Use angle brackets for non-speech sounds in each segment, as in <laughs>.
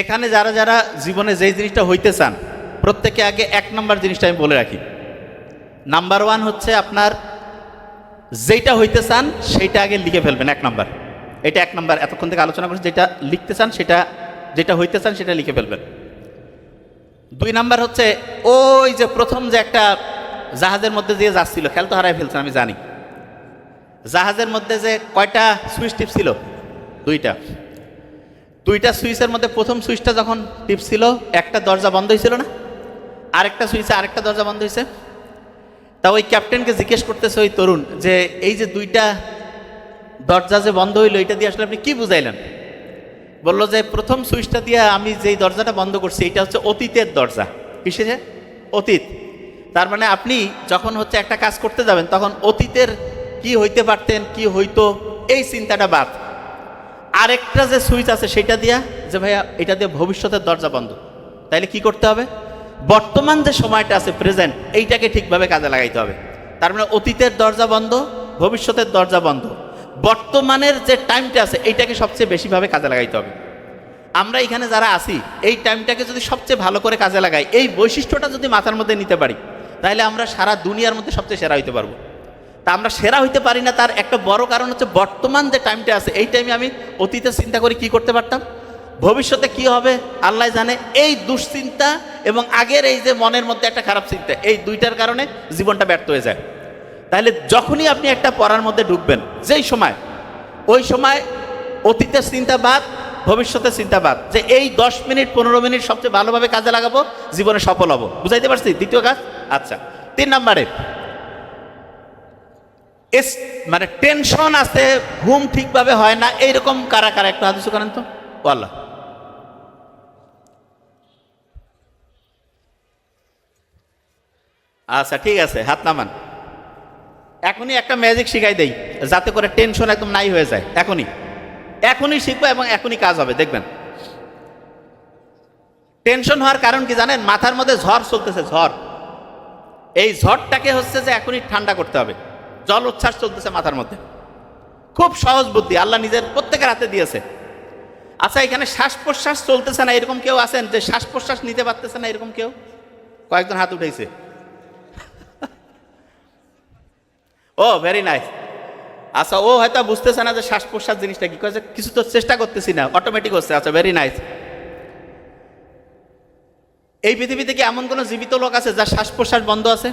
এখানে যারা যারা জীবনে যেই জিনিসটা হইতে চান, প্রত্যেকে আগে এক নম্বর জিনিসটা আমি বলে রাখি। নাম্বার ওয়ান হচ্ছে আপনার যেইটা হইতে চান, সেইটা আগে লিখে ফেলবেন এক নাম্বার। এটা এক নাম্বার। এতক্ষণ থেকে আলোচনা করছি, যেটা লিখতে চান, সেটা, যেটা হইতে চান, সেটা লিখে ফেলবেন। দুই নাম্বার হচ্ছে, ওই যে প্রথম যে একটা জাহাজের মধ্যে দিয়ে যাচ্ছিল খেয়াল তো হারাই ফেলছেন, আমি জানি। জাহাজের মধ্যে যে কয়টা সুইচ টিপ ছিল? দুইটা। দুইটা সুইচের মধ্যে প্রথম সুইচটা যখন টিপছিল, একটা দরজা বন্ধ হয়েছিল না? আরেকটা সুইচে আরেকটা দরজা বন্ধ হয়েছে। তা ওই ক্যাপ্টেনকে জিজ্ঞেস করতেছে ওই তরুণ যে, এই যে দুইটা দরজা যে বন্ধ হইল, এটা দিয়ে আসলে আপনি কি বুঝাইলেন? বলল যে, প্রথম সুইচটা দিয়ে আমি যেই দরজাটা বন্ধ করছি, এটা হচ্ছে অতীতের দরজা। কিসের অতীত। তার মানে আপনি যখন হচ্ছে একটা কাজ করতে যাবেন, তখন অতীতের কি হইতে পারতেন, কি হইতো, এই চিন্তাটা বাদ। আরেকটা যে সুইচ আছে, সেটা দিয়া যে ভাইয়া, এটা দিয়ে ভবিষ্যতের দরজা বন্ধ। তাইলে কি করতে হবে? বর্তমান যে সময়টা আছে প্রেজেন্ট এইটাকে ঠিকভাবে কাজে লাগাইতে হবে। তার মানে অতীতের দরজা বন্ধ, ভবিষ্যতের দরজা বন্ধ। বর্তমানের যে টাইমটা আছে, এইটাকে সবচেয়ে বেশিভাবে কাজে লাগাইতে হবে। আমরা এখানে যারা আছি, এই টাইমটাকে যদি সবচেয়ে ভালো করে কাজে লাগাই, এই বৈশিষ্ট্যটা যদি মাথার মধ্যে নিতে পারি তাহলে আমরা সারা দুনিয়ার মধ্যে সবচেয়ে সেরা হইতে পারব। তা আমরা সেরা হইতে পারি না, তার একটা বড় কারণ হচ্ছে বর্তমান যে টাইমটা আছে, এই টাইমে আমি অতীতে চিন্তা করে কি করতে পারতাম? ভবিষ্যতে কি হবে? আল্লাহ জানে। এই দুশ্চিন্তা এবং আগের এই যে মনের মধ্যে একটা খারাপ চিন্তা, এই দুইটার কারণে জীবনটা ব্যর্থ হয়ে যায়। তাহলে যখনই আপনি একটা পড়ার মধ্যে ঢুকবেন, যেই সময়, ওই সময় অতীতের চিন্তা বাদ, ভবিষ্যতের চিন্তা বাদ, যে এই দশ মিনিট, পনেরো মিনিট সবচেয়ে ভালোভাবে কাজে লাগাবো, জীবনে সফল হব। বুঝাইতে পারছি? দ্বিতীয় কাজ? আচ্ছা। তিন নম্বরে এস মানে টেনশন আছে, ঘুম ঠিকভাবে হয় না, এইরকম কারা কারা একটু হাদিস করেন তো? ও আল্লাহ। আচ্ছা ঠিক আছে, হাত নামান। এখনই একটা ম্যাজিক শিখাই দেই, যাতে করে টেনশন একদম নাই হয়ে যায়, এখনই। এখনই শিখব এবং এখনই কাজ হবে, দেখবেন। টেনশন হওয়ার কারণ কি জানেন? মাথার মধ্যে ঝড় চলতেছে, ঝড়। এই ঝড়টাকে হচ্ছে যে এখনই ঠান্ডা করতে হবে। জল উচ্ছ্বাস চলতেছে মাথার মধ্যে। খুব সহজ বুদ্ধি, আল্লাহ নিজের প্রত্যেকের হাতে দিয়েছে। আচ্ছা এখানে শ্বাস প্রশ্বাস চলতেছে না, এরকম কেউ আছেন যে শ্বাস প্রশ্বাস নিতে পারতেছে না, এরকম কেউ? কয়েকজন হাত উঠেছে <laughs> ও ভেরি নাইস আচ্ছা ও হয়তো বুঝতেছে না যে শ্বাস প্রশ্বাস জিনিসটা কি কয়েছে কিছু তো চেষ্টা করতেছি না অটোমেটিক হচ্ছে। আচ্ছা ভেরি নাইস এই পৃথিবীতে কি এমন কোনো জীবিত লোক আছে যার শ্বাস প্রশ্বাস বন্ধ আছে?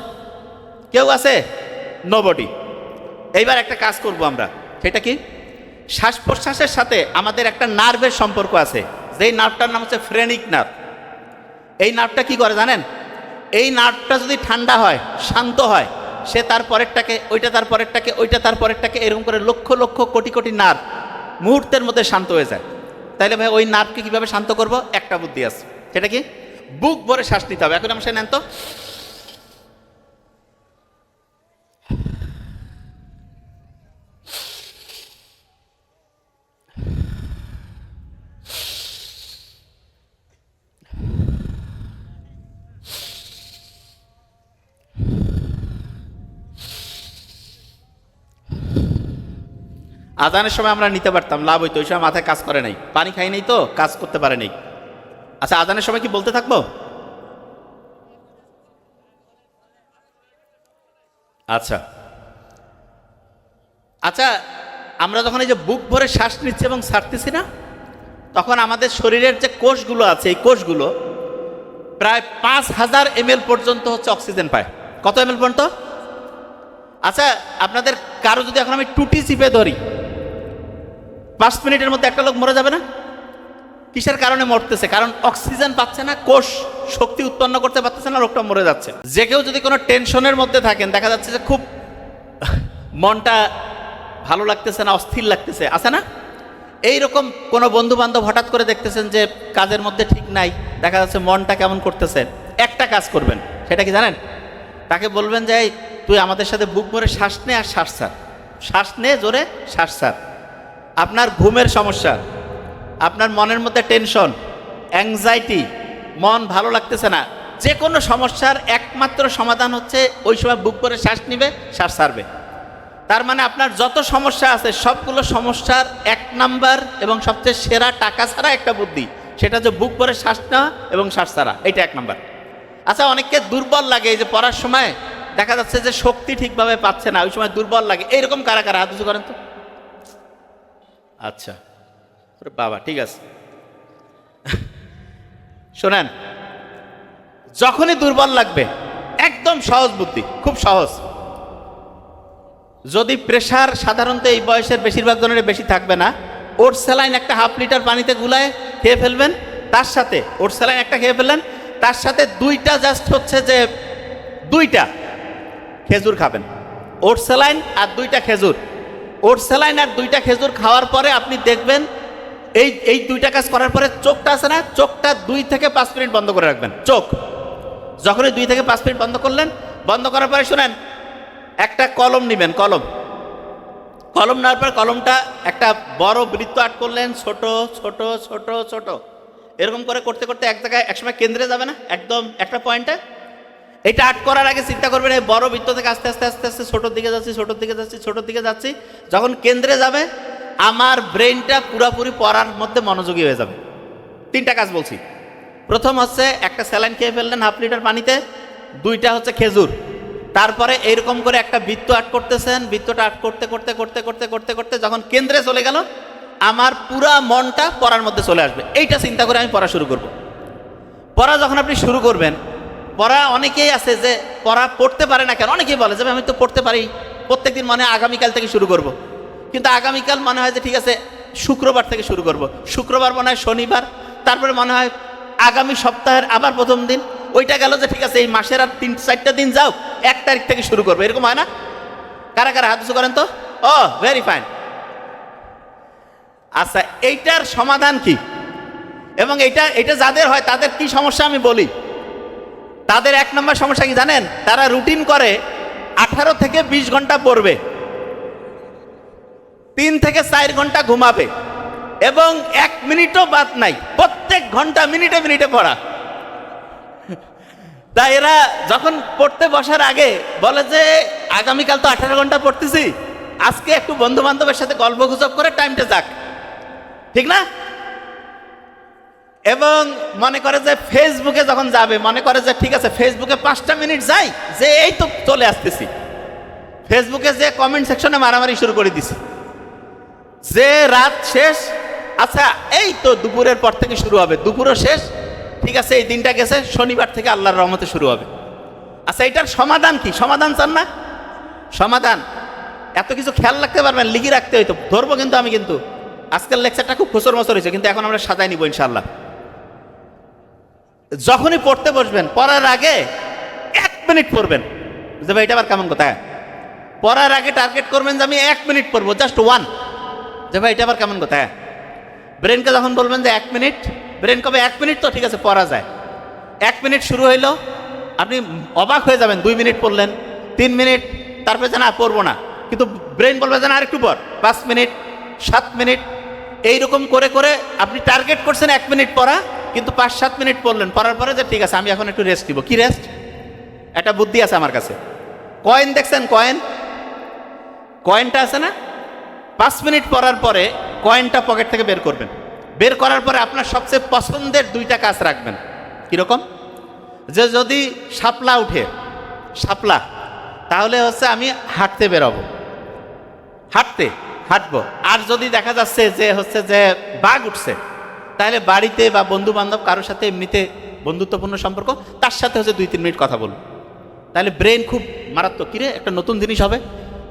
কেউ আছে? নোবডি এইবার একটা কাজ করব আমরা। সেটা কি? শ্বাস প্রশ্বাসের সাথে আমাদের একটা নার্ভের সম্পর্ক আছে। যেই নার্ভটার নাম হচ্ছে ফ্রেনিক নার্ভ। এই নার্ভটা কি করে জানেন? এই নার্ভটা যদি ঠান্ডা হয়, শান্ত হয়, সে তার পরেরটাকে, ওইটা তার পরেরটাকে, ওইটা তার পরেরটাকে এরকম করে লক্ষ লক্ষ কোটি কোটি নার্ভ মুহূর্তের মধ্যে শান্ত হয়ে যায়। তাহলে ভাই, ওই নার্ভকে কীভাবে শান্ত করব? একটা বুদ্ধি আছে। সেটা কি? বুক ভরে শ্বাস নিতে হবে। এখন আমার সে নেন তো। আজানের সময় আমরা নিতে পারতাম, লাভ হইতো, ওই সময় মাথায় কাজ করে নাই। পানি খাই নাই তো, কাজ করতে পারে নাই। আচ্ছা আজানের সময় কি বলতে থাকব? আচ্ছা। আচ্ছা আমরা যখন এই যে বুক ভরে শ্বাস নিচ্ছি এবং ছাড়তেছি না, তখন আমাদের শরীরের যে কোষগুলো আছে, এই কোষগুলো প্রায় পাঁচ হাজার এম পর্যন্ত হচ্ছে অক্সিজেন পায়। কত এম পর্যন্ত? আচ্ছা আপনাদের কারও যদি এখন আমি টুটি চিপে ধরি পাঁচ মিনিটের মধ্যে একটা লোক মরে যাবে না? কিসের কারণে মরতেছে? কারণ অক্সিজেন পাচ্ছে না, কোষ শক্তি উৎপন্ন করতে পারতেছে না, লোকটা মরে যাচ্ছে। যে কেউ যদি কোনো টেনশনের মধ্যে থাকেন, দেখা যাচ্ছে যে খুব মনটা ভালো লাগতেছে না, অস্থির লাগতেছে। আছে না? এইরকম কোনো বন্ধু বান্ধব হঠাৎ করে দেখতেছেন যে কাজের মধ্যে ঠিক নাই, দেখা যাচ্ছে মনটা কেমন করতেছে। একটা কাজ করবেন, সেটা কি জানেন? তাকে বলবেন যে তুই আমাদের সাথে বুক ভরে শ্বাস নে আর শ্বাস ছাড়। শ্বাস নে, জোরে শ্বাস ছাড়। আপনার ঘুমের সমস্যা, আপনার মনের মধ্যে টেনশন অ্যাংজাইটি মন ভালো লাগতেছে না যে কোনো সমস্যার একমাত্র সমাধান হচ্ছে ওই সময় বুক করে শ্বাস নিবে, শ্বাস ছাড়বে। তার মানে আপনার যত সমস্যা আছে, সবগুলো সমস্যার এক নাম্বার এবং সবচেয়ে সেরা টাকা ছাড়া একটা বুদ্ধি, সেটা হচ্ছে বুক করে শ্বাস নেওয়া এবং শ্বাস ছাড়া, এটা এক নম্বর। আচ্ছা অনেককে দুর্বল লাগে এই যে পড়ার সময়, দেখা যাচ্ছে যে শক্তি ঠিকভাবে পাচ্ছে না, ওই সময় দুর্বল লাগে, এইরকম কারা কারা? হাত করেন তো। আচ্ছা। বাবা, ঠিক আছে। শোনেন, যখনই দুর্বল লাগবে, একদম সহজ বুদ্ধি, খুব সহজ। যদি প্রেশার সাধারণত এই বয়সের বেশিরভাগ জনের বেশি থাকবে না, ওর স্যালাইন একটা হাফ লিটার পানিতে গুলায় খেয়ে ফেলবেন, তার সাথে ওর স্যালাইন একটা খেয়ে ফেললেন, তার সাথে দুইটা জাস্ট হচ্ছে যে দুইটা খেজুর খাবেন। ওর স্যালাইন আর দুইটা খেজুর। ওর স্যালাইন আর দুইটা খেজুর খাওয়ার পরে আপনি দেখবেন এই এই দুইটা কাজ করার পরে চোখটা আছে না, চোখটা দুই থেকে পাঁচ মিনিট বন্ধ করে রাখবেন, চোখ। যখনই দুই থেকে পাঁচ মিনিট বন্ধ করলেন, বন্ধ করার পরে শোনেন, একটা কলম নেবেন, কলম। কলম নেওয়ার পর কলমটা একটা বড় বৃত্ত আট করলেন, ছোট ছোট ছোট ছোট। এরকম করে করতে করতে এক জায়গায় একসময় কেন্দ্রে যাবে না, একদম একটা পয়েন্টে এটা আট করার আগে চিন্তা করবেন, এই বড় বৃত্ত থেকে আস্তে আস্তে আস্তে আস্তে, ছোটোর দিকে যাচ্ছি, ছোটোর দিকে যাচ্ছি, ছোটোর দিকে যাচ্ছি, যখন কেন্দ্রে যাবে, আমার ব্রেনটা পুরোপুরি পড়ার মধ্যে মনোযোগী হয়ে যাবে। তিনটা কাজ বলছি। প্রথম হচ্ছে, একটা স্যালাইন খেয়ে ফেললেন হাফ লিটার পানিতে, দুইটা হচ্ছে খেজুর। তারপরে এইরকম করে একটা বৃত্ত আট করতেছেন, বৃত্তটা আট করতে করতে করতে করতে করতে করতে যখন কেন্দ্রে চলে গেল, আমার পুরা মনটা পড়ার মধ্যে চলে আসবে। এইটা চিন্তা করে আমি পড়া শুরু করব। পড়া যখন আপনি শুরু করবেন পড়া অনেকেই আছে যে পড়া পড়তে পারে না কেন? অনেকেই বলে যে আমি তো পড়তে পারি। প্রত্যেকদিন মনে হয় আগামীকাল থেকে শুরু করব। কিন্তু আগামীকাল মনে হয় যে ঠিক আছে, শুক্রবার থেকে শুরু করব। শুক্রবার মনে হয় শনিবার, তারপরে মনে হয় আগামী সপ্তাহের আবার প্রথম দিন। ওইটা গেল যে ঠিক আছে, এই মাসের আর তিন, চারটা দিন যাও, এক তারিখ থেকে শুরু করব। এরকম হয় না? কারা কারা হাত করেন তো? ও ভেরি ফাইন আচ্ছা এইটার সমাধান কি? এবং এটা এটা যাদের হয়, তাদের কি সমস্যা আমি বলি? তাদের এক নম্বর সমস্যা কি জানেন? তারা রুটিন করে আঠারো থেকে বিশ ঘণ্টা পড়বে। তিন থেকে চার ঘণ্টা ঘুমাবে। এবং এক মিনিটও বাদ নাই। প্রত্যেক ঘণ্টা মিনিটে মিনিটে পড়া। তা এরা যখন পড়তে বসার আগে বলে যে, আগামীকাল তো আঠারো ঘণ্টা পড়তেছি। আজকে একটু বন্ধু বান্ধবের সাথে গল্প গুজব করে টাইমটা যাক। ঠিক না? এবং মনে করে যে ফেসবুকে যখন যাবে, মনে করে যে ঠিক আছে ফেসবুকে পাঁচটা মিনিট যাই, যে এই তো চলে আসতেছি। ফেসবুকে যে কমেন্ট সেকশনে মারামারি শুরু করে দিছি। যে রাত শেষ আচ্ছা এই তো দুপুরের পর থেকে শুরু হবে, দুপুরও শেষ, ঠিক আছে, এই দিনটা গেছে, শনিবার থেকে আল্লাহর রহমতে শুরু হবে। আচ্ছা এটার সমাধান কি? সমাধান চান না? সমাধান। এত কিছু খেয়াল রাখতে পারবেন, লিখি রাখতে হইতো। ধরবো কিন্তু আমি কিন্তু। আজকের লেকচারটা খুব খুচর মচর হয়েছে, কিন্তু এখন আমরা সাজাই নিব ইনশাল্লাহ যখনই পড়তে বসবেন, পড়ার আগে এক মিনিট পড়বেন। যে ভাই এটা আবার কেমন কথা? পড়ার আগে টার্গেট করবেন যে আমি এক মিনিট পড়ব, জাস্ট ওয়ান। যে ভাই এটা আবার কেমন কথা? ব্রেনকে যখন বলবেন যে এক মিনিট, ব্রেন কবে এক মিনিট? তো ঠিক আছে, পড়া যায়। এক মিনিট শুরু হইল, আপনি অবাক হয়ে যাবেন, দুই মিনিট পড়লেন, তিন মিনিট, তারপরে যে না, পড়ব না। কিন্তু ব্রেন বলবে যে না, আরেকটু পর পাঁচ মিনিট, সাত মিনিট, এইরকম করে করে আপনি টার্গেট করছেন এক মিনিট পড়া কিন্তু পাঁচ সাত মিনিট পড়লেন, পড়ার পরে যে ঠিক আছে, আমি এখন একটু রেস্ট দিব কি রেস্ট একটা বুদ্ধি আছে আমার কাছে। কয়েন দেখছেন কয়েন কয়েনটা আছে না? পাঁচ মিনিট পড়ার পরে কয়েনটা পকেট থেকে বের করবেন। বের করার পরে আপনার সবচেয়ে পছন্দের দুইটা কাজ রাখবেন। কীরকম? যে যদি শাপলা উঠে, শাপলা, তাহলে হচ্ছে আমি হাঁটতে বেরোবো। হাঁটতে, হাঁটবো। আর যদি দেখা যাচ্ছে যে হচ্ছে যে বাঘ উঠছে তাহলে বাড়িতে বা বন্ধু বান্ধব কারোর সাথে এমনিতে বন্ধুত্বপূর্ণ সম্পর্ক, তার সাথে হচ্ছে দুই, তিন মিনিট কথা বলব। তাহলে ব্রেন খুব মারাত্মক। কিরে একটা নতুন জিনিস হবে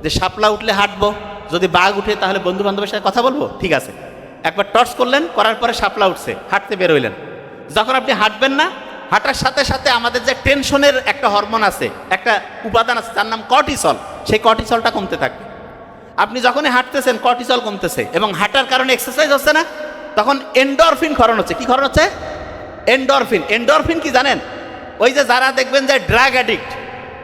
যে শাপলা উঠলে হাঁটবো, যদি বাঘ উঠে তাহলে বন্ধু বান্ধবের সাথে কথা বলব? ঠিক আছে। একবার টর্চ করলেন, করার পরে শাপলা উঠছে, হাঁটতে বেরোইলেন যখন আপনি হাঁটবেন না, হাঁটার সাথে সাথে আমাদের যে টেনশনের একটা হরমোন আছে, একটা উপাদান আছে, যার নাম কর্টিসল, সেই কর্টিসলটা কমতে থাকবে। আপনি যখনই হাঁটতেছেন, কর্টিসল কমতেছে এবং হাঁটার কারণে এক্সারসাইজ হচ্ছে না তখন এন্ডরফিন খরণ হচ্ছে। কি খরণ হচ্ছে? এন্ডরফিন এন্ডরফিন কি জানেন? ওই যে যারা দেখবেন যে ড্রাগ অ্যাডিক্ট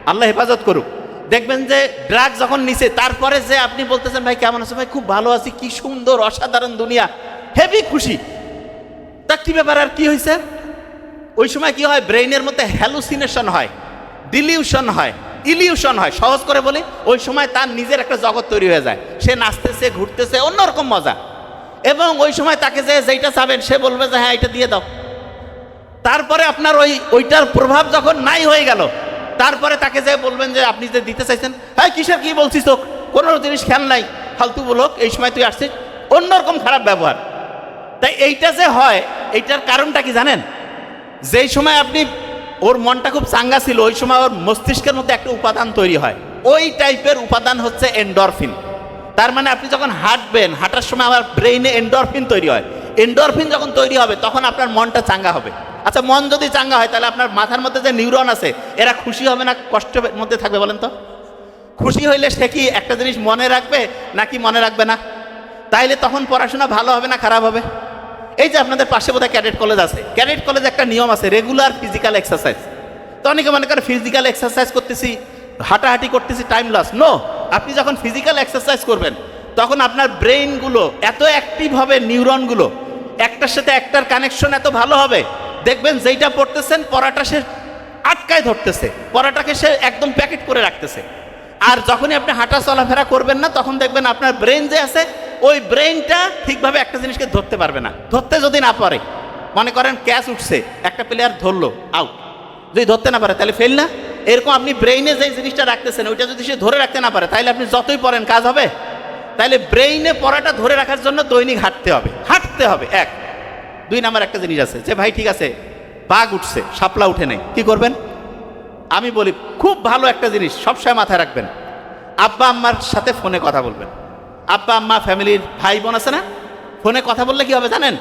আল্লাহ হেফাজত করুক। দেখবেন যে ড্রাগ যখন নিছে, তারপরে যে আপনি বলতেছেন, ভাই, কেমন আছে? ভাই, খুব ভালো আছি। কি সুন্দর, অসাধারণ দুনিয়া। হেভি খুশি। তা কি ব্যাপার আর কি হয়েছে ওই সময় কি হয়? ব্রেইনের মধ্যে হ্যালুসিনেশন হয় ডিলিউশন হয় ইলিউশন হয়। সহজ করে বলি, ওই সময় তার নিজের একটা জগৎ তৈরি হয়ে যায়। সে নাচতেছে, ঘুরতেছে, অন্যরকম মজা। এবং ওই সময় তাকে যে যেইটা চাবেন, সে বলবে যে হ্যাঁ এটা দিয়ে দাও। তারপরে আপনার ওই, ওইটার প্রভাব যখন নাই হয়ে গেল, তারপরে তাকে যে বলবেন যে, আপনি যে দিতে চাইছেন হ্যাঁ কিসের কি বলছিস তো কোনো জিনিস খেয়াল নাই, ফালতু বলোক, এই সময় তুই আসছিস। অন্যরকম খারাপ ব্যবহার। তাই এইটা যে হয়, এইটার কারণটা কি জানেন? যেই সময় আপনি, ওর মনটা খুব চাঙ্গা ছিল, ওই সময় ওর মস্তিষ্কের মধ্যে একটা উপাদান তৈরি হয়। ওই টাইপের উপাদান হচ্ছে এন্ডরফিন তার মানে আপনি যখন হাঁটবেন, হাঁটার সময় আমার ব্রেইনে এন্ডরফিন তৈরি হয়। এন্ডরফিন যখন তৈরি হবে, তখন আপনার মনটা চাঙ্গা হবে। আচ্ছা মন যদি চাঙ্গা হয়, তাহলে আপনার মাথার মধ্যে যে নিউরন আছে, এরা খুশি হবে না কষ্টের মধ্যে থাকবে বলেন তো? খুশি হইলে সে কি একটা জিনিস মনে রাখবে, নাকি মনে রাখবে না? তাইলে তখন পড়াশোনা ভালো হবে না খারাপ হবে? এই যে আপনাদের পাশে বোধহয় ক্যাডেট কলেজ আছে। ক্যাডেট কলেজে একটা নিয়ম আছে রেগুলার ফিজিক্যাল এক্সারসাইজ তো অনেকে মনে করে ফিজিক্যাল এক্সারসাইজ করতেছি, হাঁটাহাঁটি করতেছি টাইম লস নো আপনি যখন ফিজিক্যাল এক্সারসাইজ করবেন, তখন আপনার ব্রেইনগুলো এত অ্যাক্টিভ হবে নিউরনগুলো একটার সাথে একটার কানেকশন এত ভালো হবে। দেখবেন যেইটা পড়তেছেন, পড়াটা সে আটকায় ধরতেছে, পড়াটাকে সে একদম প্যাকেট করে রাখতেছে। আর যখনই আপনি হাঁটা চলাফেরা করবেন না, তখন দেখবেন আপনার ব্রেন যে আছে, ওই ব্রেনটা ঠিকভাবে একটা জিনিসকে ধরতে পারবে না। ধরতে যদি না পারে, মনে করেন ক্যাচ উঠছে, একটা প্লেয়ার ধরলো আউট যদি ধরতে না পারে, তাহলে ফেল না? এরকম আপনি ব্রেইনে যে জিনিসটা রাখতেছেন, ওইটা যদি সে ধরে রাখতে না পারে তাহলে আপনি যতই পড়েন, কাজ হবে? তাহলে ব্রেইনে পড়াটা ধরে রাখার জন্য দৈনিক হাঁটতে হবে। হাঁটতে হবে, এক। দুই নাম্বার একটা জিনিস আছে, যে ভাই ঠিক আছে, বাঘ উঠছে, শাপলা উঠে নেই, কি করবেন? আমি বলি, খুব ভালো একটা জিনিস, সবসময় মাথায় রাখবেন। আব্বা আম্মার সাথে ফোনে কথা বলবেন। আব্বা আম্মা ফ্যামিলির ভাই বোন আছে না? ফোনে কথা বললে কি হবে জানেন?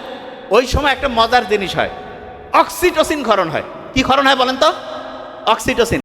ওই সময় একটা মজার জিনিস হয়, অক্সিটোসিন ক্ষরণ হয়। কি ক্ষরণ হয় বলেন তো? অক্সিটোসিন।